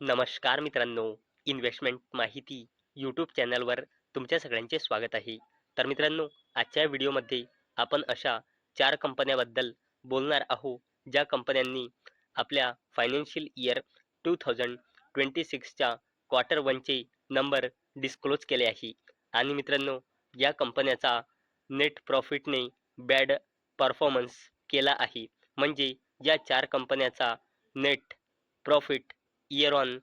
नमस्कार मित्रांनो इन्व्हेस्टमेंट माहिती यूट्यूब चॅनलवर तुमच्या सगळ्यांचे स्वागत आहे. तर मित्रांनो आजच्या व्हिडिओमध्ये आपण अशा चार कंपन्याबद्दल बोलणार आहोत ज्या कंपन्यांनी आपल्या financial year two thousand twenty सिक्सच्या quarter वनचे नंबर डिस्क्लोज केले आहे. आणि मित्रांनो या कंपन्याचा नेट प्रॉफिटने बॅड परफॉर्मन्स केला आहे. म्हणजे या चार कंपन्याचा net profit year on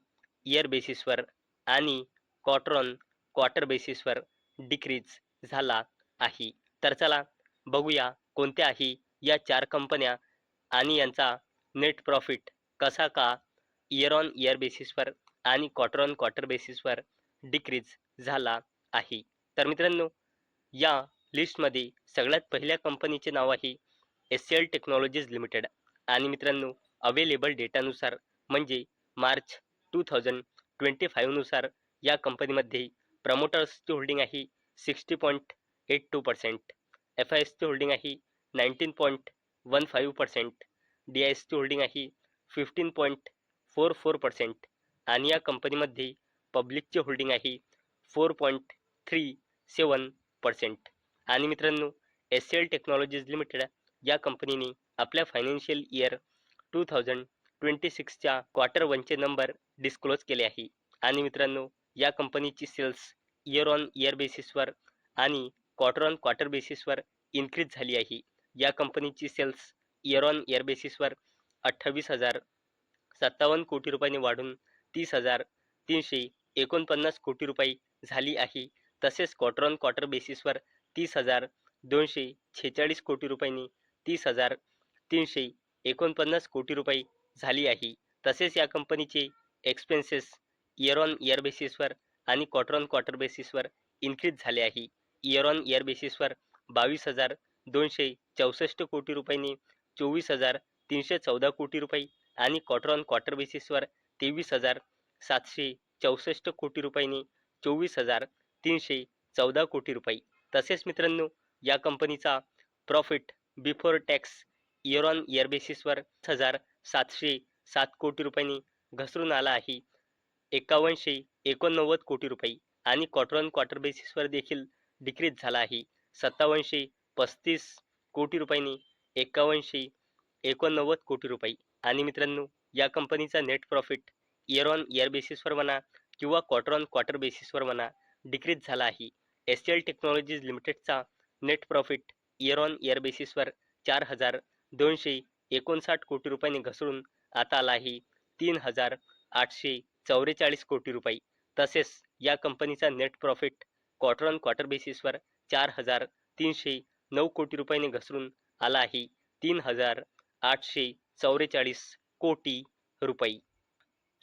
year बेसिसवर आणि क्वार्टर ऑन क्वार्टर बेसिसवर डिक्रीज झाला आहे. तर चला बघूया कोणत्या आहे या चार कंपन्या आणि यांचा नेट प्रॉफिट कसा का इयर ऑन इयर बेसिसवर आणि क्वार्टर ऑन क्वार्टर बेसिसवर डिक्रीज झाला आहे. तर मित्रांनो या लिस्टमध्ये सगळ्यात पहिल्या कंपनीचे नाव आहे S C L technologies limited. आणि मित्रांनो अवेलेबल डेटानुसार म्हणजे मार्च टू थाउजंड ट्वेंटी फाईव्हनुसार या कंपनीमध्ये प्रमोटर्सची होल्डिंग आहे sixty point eight two percent F I एसची होल्डिंग आहे nineteen point one five percent D I एसची होल्डिंग आहे fifteen point four four percent आणि या कंपनीमध्ये पब्लिकची होल्डिंग आहे four point three seven percent आणि मित्रांनो S C L technologies limited या कंपनीने आपल्या financial year two thousand twenty सिक्सच्या quarter वनचे नंबर डिस्क्लोज केले आहे. आणि मित्रांनो या कंपनीची सेल्स इयर ऑन इयर बेसिसवर आणि क्वार्टर ऑन क्वार्टर बेसिसवर इन्क्रीज झाली आहे. या कंपनीची सेल्स इयर ऑन इयर बेसिसवर अठ्ठावीस हजार सत्तावन्न कोटी रुपयांनी वाढून तीस हजार तीनशे एकोणपन्नास कोटी रुपये झाली आहे. तसेच क्वार्टर ऑन क्वार्टर बेसिसवर तीस हजार दोनशे छेचाळीस कोटी रुपयांनी तीस हजार तीनशे एकोणपन्नास कोटी रुपये झाली आहे. तसेच या कंपनीचे एक्सपेन्सेस इयर ऑन इयर बेसिसवर आणि क्वार्टर ऑन क्वार्टर बेसिसवर इन्क्रीज झाले आहे. इयर ऑन इयर बेसिसवर बावीस हजार दोनशे चौसष्ट कोटी रुपयांनी चोवीस हजार तीनशे चौदा कोटी रुपये आणि क्वार्टर ऑन क्वार्टर बेसिसवर तेवीस हजार सातशे चौसष्ट कोटी रुपयांनी चोवीस हजार तीनशे चौदा कोटी रुपये. तसेच मित्रांनो या कंपनीचा profit before tax year on year बेसिसवर हजार सातशे सात कोटी रुपयांनी घसरून आला आहे. एकावन्नशे एकोणनव्वद कोटी रुपये आणि क्वार्टर ऑन क्वार्टर बेसिसवर देखील डिक्रीज झाला आहे. सत्तावन्नशे पस्तीस कोटी रुपयांनी एकावन्नशे एकोणनव्वद कोटी रुपये. आणि मित्रांनो या कंपनीचा net profit year on year बेसिसवर म्हणा किंवा क्वार्टर ऑन क्वार्टर बेसिसवर म्हणा डिक्रीज झाला आहे. S T L technologies लिमिटेडचा net profit year on year बेसिसवर चार हजार दोनशे एकोणसाठ कोटी रुपयांनी घसरून आता आला आहे तीन हजार आठशे चौवेचाळीस कोटी रुपये. तसेच या कंपनीचा net profit quarter on quarter बेसिसवर चार हजार तीनशे नऊ कोटी रुपयांनी घसरून आला आहे तीन हजार आठशे चौवेचाळीस कोटी रुपये.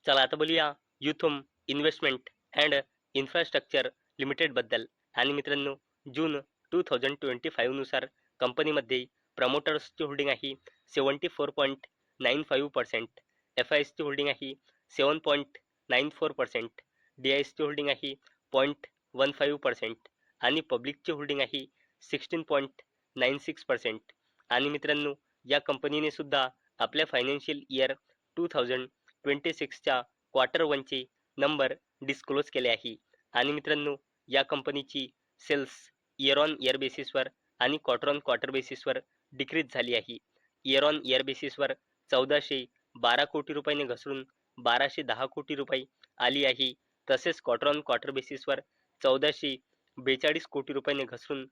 चला आता बोलूया युथम इन्व्हेस्टमेंट अँड इन्फ्रास्ट्रक्चर लिमिटेडबद्दल. आणि मित्रांनो जून टू थाउजंड ट्वेंटी फाईव्हनुसार कंपनीमध्ये प्रमोटर्सची होल्डिंग आहे seventy four point nine five percent F I एसची होल्डिंग आहे seven point nine four percent D I एसची होल्डिंग आहे पॉईंट वन फाईव्ह पर्सेंट आणि पब्लिकची होल्डिंग आहे sixteen point nine six percent आणि मित्रांनो या कंपनीने सुद्धा आपल्या financial year two thousand twenty सिक्सच्या quarter वनचे नंबर डिस्क्लोज केले आहे. आणि मित्रांनो या कंपनीची सेल्स इयर ऑन इयर बेसिसवर आणि क्वार्टर ऑन क्वार्टर बेसिसवर डिक्रीज झाली आहे. इयर ऑन इयर बेसिसवर चौदाशे बारा कोटी रुपयाने घसरून बाराशे दहा कोटी रुपये आली आहे. तसेच क्वार्टर ऑन क्वार्टर बेसिसवर चौदाशे बेचाळीस कोटी रुपयाने घसरून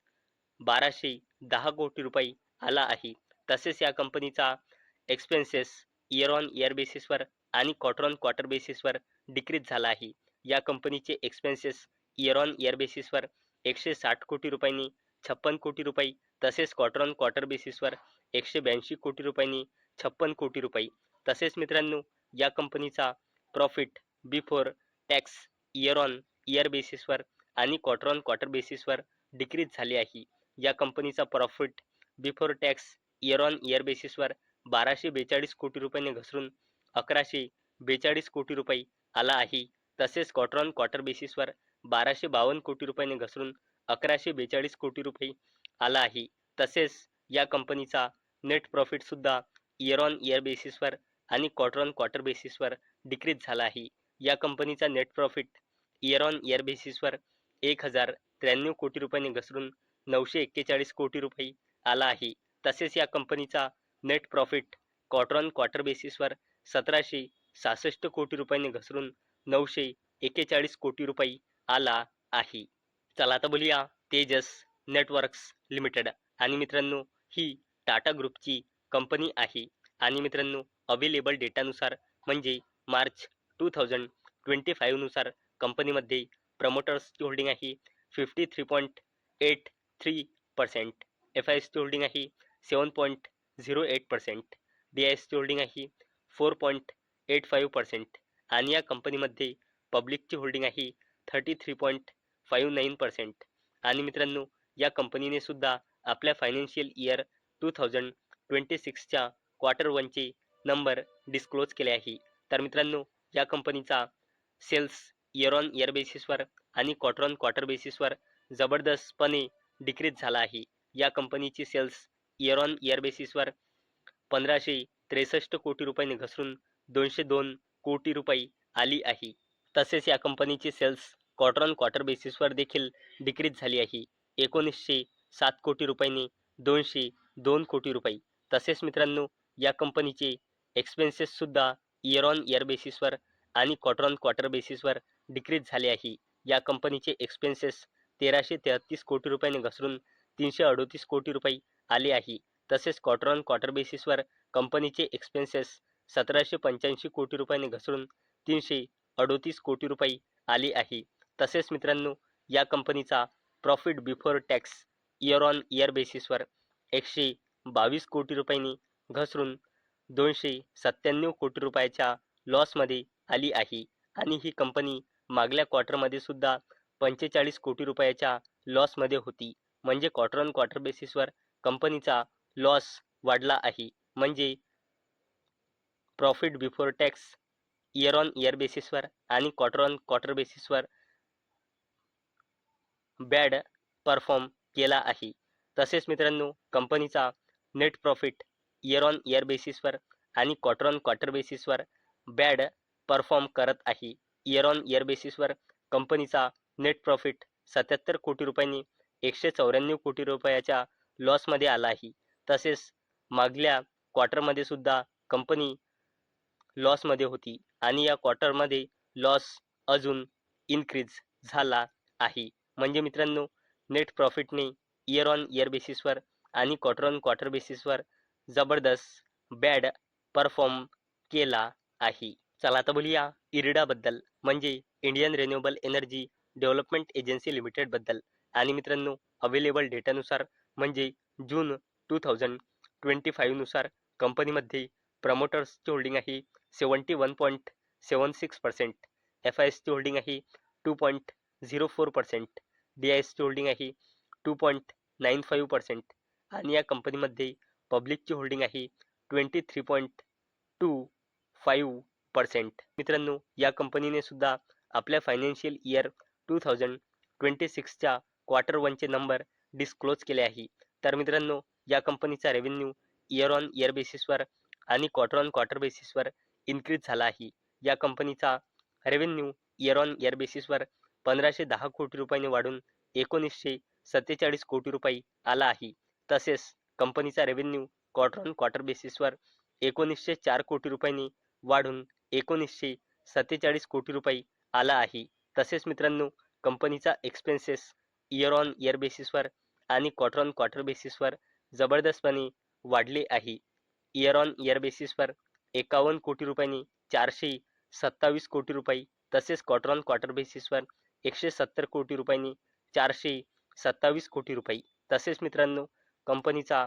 बाराशे दहा कोटी रुपये आला आहे. तसेच या कंपनीचा एक्सपेन्सेस इयर ऑन इयर बेसिसवर आणि क्वार्टर ऑन क्वार्टर बेसिसवर डिक्रीज झाला आहे. या कंपनीचे एक्सपेन्सेस इयर ऑन इयर बेसिसवर एकशे साठ कोटी रुपयांनी छप्पन कोटी रुपये तसेच क्वार्टर ऑन क्वार्टर बेसिसवर एकशे ब्याऐंशी कोटी रुपयांनी छप्पन कोटी रुपये. तसेच मित्रांनो या कंपनीचा profit before tax year on year बेसिसवर आणि क्वार्टर ऑन क्वार्टर बेसिसवर डिक्रीज झाली आहे. या कंपनीचा profit before tax year on year बेसिसवर बाराशे बेचाळीस कोटी रुपयांनी घसरून अकराशे बेचाळीस कोटी रुपये आला आहे. तसेच क्वार्टर ऑन क्वार्टर बेसिसवर बाराशे बावन्न कोटी रुपयांनी घसरून अकराशे बेचाळीस कोटी रुपये आला आहे. तसेच या कंपनीचा नेट प्रॉफिटसुद्धा इयर ऑन इयर बेसिसवर आणि क्वार्टर ऑन क्वार्टर बेसिसवर डिक्रीज झाला आहे. या कंपनीचा net profit year on year बेसिसवर एक हजार त्र्याण्णव कोटी रुपयांनी घसरून नऊशे एक्केचाळीस कोटी रुपये आला आहे. तसेच या कंपनीचा net profit quarter on quarter बेसिसवर सतराशे सहासष्ट कोटी रुपयांनी घसरून नऊशे एक्केचाळीस कोटी रुपये आला आहे. चला आता बोलूया तेजस नेटवर्क्स लिमिटेड. आणि मित्रांनो ही टाटा ग्रुपची कंपनी आहे. आणि मित्रांनो अवेलेबल डेटानुसार म्हणजे मार्च टू थाउजंड ट्वेंटी फाईव्हनुसार कंपनीमध्ये प्रमोटर्सची होल्डिंग आहे fifty three point eight three percent F I एसची होल्डिंग आहे seven point zero eight percent D I एसची होल्डिंग आहे four point eight five percent आणि या कंपनीमध्ये पब्लिकची होल्डिंग आहे thirty three point five nine percent. आणि मित्रांनो या कंपनीने सुद्धा आपल्या financial year two thousand twenty सिक्सच्या quarter वनचे नंबर डिस्क्लोज केले आहे. तर मित्रांनो या कंपनीचा सेल्स इयर ऑन इयर बेसिसवर आणि क्वार्टर ऑन क्वार्टर बेसिसवर जबरदस्तपणे डिक्रीज झाला आहे. या कंपनीची सेल्स इयर ऑन इयर बेसिसवर पंधराशे त्रेसष्ट कोटी रुपयांनी घसरून दोनशे दोन कोटी रुपये आली आहे. तसेच या कंपनीची सेल्स क्वार्टर ऑन क्वार्टर बेसिसवर देखील डिक्रीज झाली आहे. एकोणीसशे सात कोटी रुपयांनी दोनशे दोन कोटी रुपये. तसेच मित्रांनो या कंपनीचे एक्सपेन्सेससुद्धा इयर ऑन इयर बेसिसवर आणि क्वार्टर ऑन क्वार्टर बेसिसवर डिक्रीज झाले आहे. या कंपनीचे एक्सपेन्सेस तेराशे तेहतीस कोटी रुपयांनी घसरून तीनशे अडोतीस कोटी रुपये आले आहे. तसेच क्वार्टर ऑन क्वार्टर बेसिसवर कंपनीचे एक्सपेन्सेस सतराशे पंच्याऐंशी कोटी रुपयांनी घसरून तीनशे अडोतीस कोटी रुपये आले आहे. तसेच मित्रांनो या कंपनीचा profit before tax year on year बेसिसवर एकशे बावीस कोटी रुपयांनी घसरून दोनशे सत्त्याण्णव कोटी रुपयाच्या लॉसमध्ये आली आहे. आणि ही कंपनी मागल्या क्वार्टरमध्ये सुद्धा पंचेचाळीस कोटी रुपयाच्या लॉसमध्ये होती. म्हणजे क्वार्टर ऑन क्वार्टर बेसिसवर कंपनीचा लॉस वाढला आहे. म्हणजे profit before tax year on year बेसिसवर आणि क्वार्टर ऑन क्वार्टर बेसिसवर बॅड परफॉर्म केला आहे. तसेच मित्रांनो कंपनीचा net profit year on year बेसिसवर आणि क्वार्टर ऑन क्वार्टर बेसिसवर बॅड परफॉर्म करत आहे. इयर ऑन इयर बेसिसवर कंपनीचा नेट प्रॉफिट सत्याहत्तर कोटी रुपयांनी एकशे चौऱ्याण्णव कोटी रुपयाच्या लॉसमध्ये आला आहे. तसेच मागल्या क्वार्टरमध्ये सुद्धा कंपनी लॉसमध्ये होती आणि या क्वार्टरमध्ये लॉस अजून इन्क्रीज झाला आहे. म्हणजे मित्रांनो नेट प्रॉफिटने इयर ऑन इयर बेसिसवर आणि क्वार्टर ऑन क्वार्टर बेसिसवर जबरदस्त बॅड परफॉर्म केला आहे. चला आता बोलूया इरिडाबद्दल म्हणजे Indian renewable energy development agency लिमिटेडबद्दल आणि मित्रांनो अवेलेबल डेटानुसार म्हणजे जून टू थाउजंड ट्वेंटी फाईव्हनुसार कंपनीमध्ये प्रमोटर्सची होल्डिंग आहे seventy one point seven six percent F I एसची होल्डिंग आहे two point zero four percent D I एसची होल्डिंग आहे two point nine five percent आणि या कंपनीमध्ये पब्लिकची होल्डिंग आहे twenty three point two five percent मित्रांनो या कंपनीने सुद्धा आपल्या financial year two thousand twenty सिक्सच्या quarter वनचे नंबर डिस्क्लोज केले आहे. तर मित्रांनो या कंपनीचा रेव्हेन्यू इयर ऑन इयर बेसिसवर आणि क्वार्टर ऑन क्वार्टर बेसिसवर इन्क्रीज झाला आहे. या कंपनीचा रेव्हेन्यू इयर ऑन इयर बेसिसवर पंधराशे दहा कोटी रुपयांनी वाढून एकोणीसशे सत्तेचाळीस कोटी रुपये आला आहे. तसेच कंपनीचा रेव्हेन्यू क्वार्टर ऑन क्वार्टर बेसिसवर एकोणीसशे चार कोटी रुपयांनी वाढून एकोणीसशे सत्तेचाळीस कोटी रुपये आला आहे. तसेच मित्रांनो कंपनीचा एक्सपेन्सेस इयर ऑन इयर बेसिसवर आणि क्वार्टर ऑन क्वार्टर बेसिसवर जबरदस्तपणे वाढले आहे. इयर ऑन इयर बेसिसवर एकावन्न कोटी रुपयांनी चारशे सत्तावीस कोटी रुपये तसेच क्वार्टर ऑन क्वार्टर बेसिसवर एकशे सत्तर कोटी रुपयांनी चारशे सत्तावीस कोटी रुपये. तसेच मित्रांनो कंपनीचा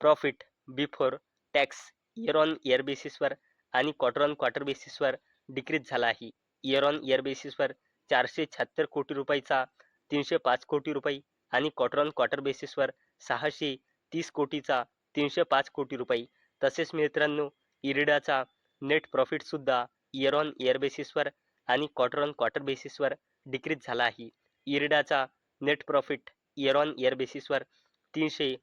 profit before tax year on year बेसिसवर आणि क्वार्टर ऑन क्वार्टर बेसिसवर डिक्रीज झाला आहे. इयर ऑन इयर बेसिसवर चारशे शहात्तर कोटी रुपयाचा तीनशे पाच कोटी रुपये आणि क्वार्टर ऑन क्वार्टर बेसिसवर सहाशे तीस कोटीचा तीनशे पाच कोटी रुपये. तसेच मित्रांनो इरिडाचा नेट प्रॉफिटसुद्धा इयर ऑन इयर बेसिसवर आणि क्वार्टर ऑन क्वार्टर बेसिसवर डिक्रीज झाला आहे. इरिडाचा net profit year on year बेसिसवर तीनशे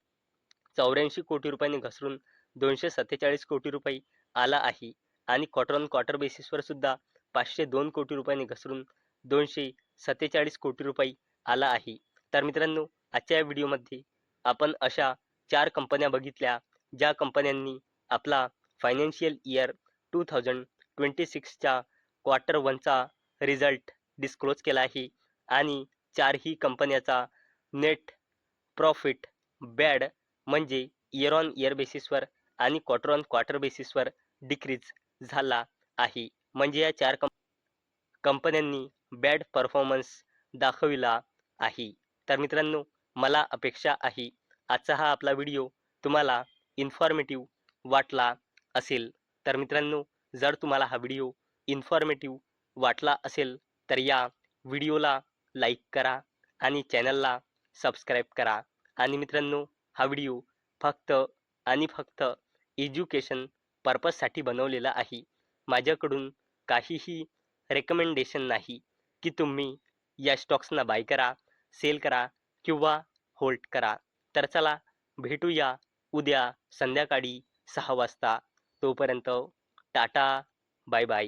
चौऱ्याऐंशी कोटी रुपयांनी घसरून दोनशे सत्तेचाळीस कोटी रुपये आला आहे आणि क्वार्टर ऑन क्वार्टर बेसिसवर सुद्धा पाचशे दोन कोटी रुपयांनी घसरून दोनशे सत्तेचाळीस कोटी रुपये आला आहे. तर मित्रांनो आजच्या या व्हिडिओमध्ये आपण अशा चार कंपन्या बघितल्या ज्या कंपन्यांनी आपला financial year two thousand twenty सिक्सच्या quarter वनचा रिझल्ट डिस्क्लोज केला आहे. आणि चारही कंपन्याचा नेट प्रॉफिट बॅड म्हणजे इयर ऑन इयर बेसिसवर आणि क्वार्टर ऑन क्वार्टर बेसिसवर डिक्रीज झाला आहे. म्हणजे या चार कंप कंपन्यांनी बॅड परफॉर्मन्स दाखविला आहे. तर मित्रांनो मला अपेक्षा आहे आजचा हा आपला व्हिडिओ तुम्हाला इन्फॉर्मेटिव्ह वाटला असेल. तर मित्रांनो जर तुम्हाला हा व्हिडिओ इन्फॉर्मेटिव्ह वाटला असेल तर या व्हिडिओला लाईक करा आणि चॅनलला सबस्क्राईब करा. आणि मित्रांनो हा व्हिडिओ फक्त आणि फक्त एज्युकेशन पर्पजसाठी बनवलेला आहे. माझ्याकडून काहीही रेकमेंडेशन नाही की तुम्ही या स्टॉक्सना बाय करा सेल करा किंवा होल्ड करा. तर चला भेटूया उद्या संध्याकाळी सहा वाजता. तोपर्यंत टाटा बाय बाय